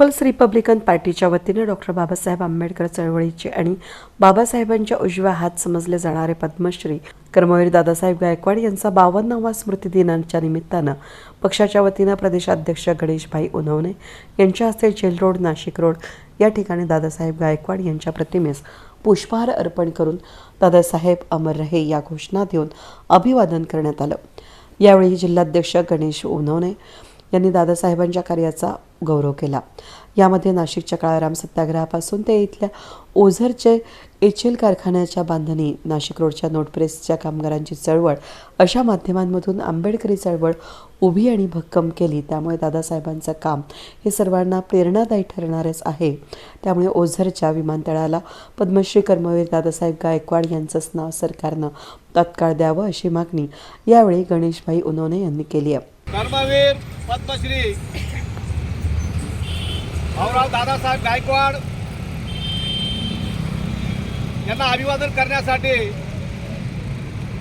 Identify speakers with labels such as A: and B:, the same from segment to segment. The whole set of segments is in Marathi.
A: पीपल्स रिपब्लिकन पार्टीच्या वतीने डॉक्टर बाबासाहेब आंबेडकर चळवळीचे आणि बाबासाहेबांच्या उजव्या हात समजले जाणारे पद्मश्री कर्मवीर दादासाहेब गायकवाड यांचा बावन्नावा स्मृती दिनाच्या निमित्तानं पक्षाच्या वतीनं प्रदेशाध्यक्ष गणेशभाई उनवणे यांच्या हस्ते जेल रोड नाशिक रोड या ठिकाणी दादासाहेब गायकवाड यांच्या प्रतिमेस पुष्पहार अर्पण करून दादासाहेब अमर रहे या घोषणा देऊन अभिवादन करण्यात आलं. यावेळी जिल्हाध्यक्ष गणेश उनवणे यांनी दादासाहेबांच्या कार्याचा गौरव केला. यामध्ये नाशिकच्या काळाराम सत्याग्रहापासून ते इथल्या ओझरचे एच एल कारखान्याच्या बांधणी नाशिक रोडच्या नोटप्रेसच्या कामगारांची चळवळ अशा माध्यमांमधून आंबेडकरी चळवळ उभी आणि भक्कम केली. त्यामुळे दादासाहेबांचं काम हे सर्वांना प्रेरणादायी ठरणारच आहे. त्यामुळे ओझरच्या विमानतळाला पद्मश्री कर्मवीर दादासाहेब गायकवाड यांचंच नाव सरकारनं तत्काळ द्यावं अशी मागणी यावेळी गणेशभाई उनोने यांनी केली आहे.
B: कर्मवीर पद्मश्री. भाऊराव दादासाहेब गायकवाड. यांना अभिवादन करण्यासाठी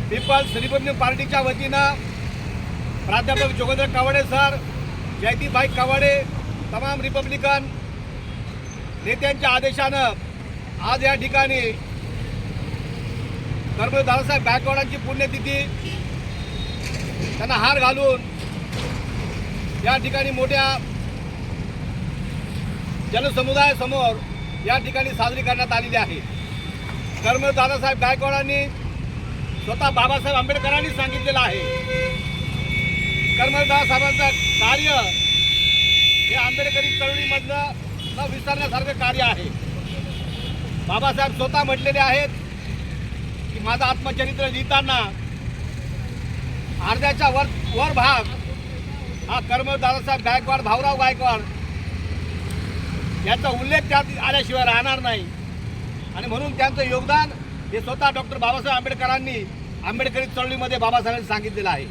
B: पीपल्स रिपब्लिक पार्टीच्या वतीनं प्राध्यापक जोगेंद्र कावडे सर जयदीपभाई कावडे तमाम रिपब्लिकन नेत्यांच्या आदेशानं आज या ठिकाणी कर्मवीर दादासाहेब गायकवाडांची पुण्यतिथी त्यांना हार घालून या ठिकाणी मोठ्या जनसमुदायासमोर या ठिकाणी साजरी करण्यात आलेली आहे. कर्म दादासाहेब गायकवाडांनी स्वतः बाबासाहेब आंबेडकरांनी सांगितलेलं आहे. कर्मवीर दादासाहेबांचं कार्य हे आंबेडकरी चळवळीमधलं न विसरण्यासारखं कार्य आहे. बाबासाहेब स्वतः म्हटलेले आहेत की माझं आत्मचरित्र लिहिताना अर्ध्याच्या वर वर भाग कर्म दादासाहेब गायकवाड भाऊराव गायकवाड याचा उल्लेख त्यात आल्याशिवाय राहणार नाही. आणि म्हणून त्यांचं योगदान हे स्वतः डॉक्टर बाबासाहेब आंबेडकरांनी आंबेडकरी चळवळीमध्ये बाबासाहेबांनी सांगितलेलं आहे.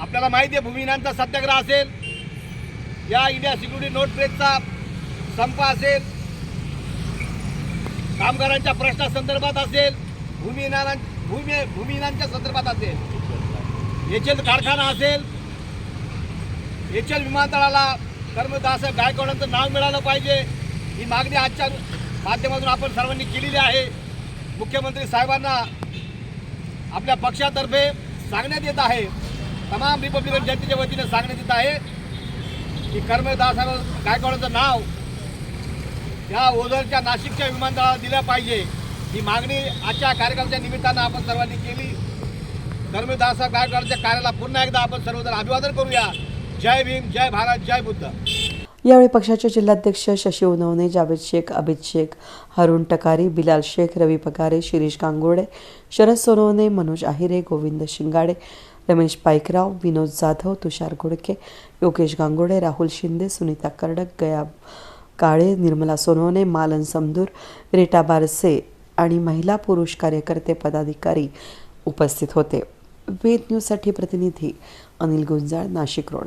B: आपल्याला माहिती आहे भूमिहीनांचा सत्याग्रह असेल या इंडिया सिक्युरिटी नोट प्रेसचा संप असेल कामगारांच्या प्रश्नासंदर्भात असेल भूमिहीनां भूमी भूमिहीनांच्या संदर्भात असेल एच कारखाना असेल एचएल विमानतळाला कर्मदासाहेब गायकवाडांचं नाव मिळालं पाहिजे. ही मागणी आजच्या माध्यमातून आपण सर्वांनी केलेली आहे. मुख्यमंत्री साहेबांना आपल्या पक्षातर्फे सांगण्यात येत आहे. तमाम रिपब्लिकन जनतेच्या वतीने सांगण्यात येत आहे की कर्मदासाहेब गायकवाडांचं नाव या ओझरच्या नाशिकच्या विमानतळाला दिलं पाहिजे. ही मागणी आजच्या कार्यक्रमाच्या निमित्तानं आपण सर्वांनी केली. कर्मदासाहेब गायकवाडांच्या कार्याला पुन्हा एकदा आपण सर्वजण अभिवादन करूया. जय भीम जय भारत जय बुद्ध.
A: यावेळी पक्षाचे जिल्हाध्यक्ष शशी उनवणे जावेद शेख अभित शेख हरुण टकारी बिलाल शेख रवी पगारे शिरीष गांगुर्डे शरद सोनवणे मनोज आहिरे गोविंद शिंगाडे रमेश पाईकराव विनोद जाधव तुषार घोडके योगेश गांगुर्डे राहुल शिंदे सुनीता कर्डक गया काळे निर्मला सोनवणे मालन समदूर रेटा बारसे आणि महिला पुरुष कार्यकर्ते पदाधिकारी उपस्थित होते. वेद न्यूजसाठी प्रतिनिधी अनिल गुंजाळ नाशिक रोड.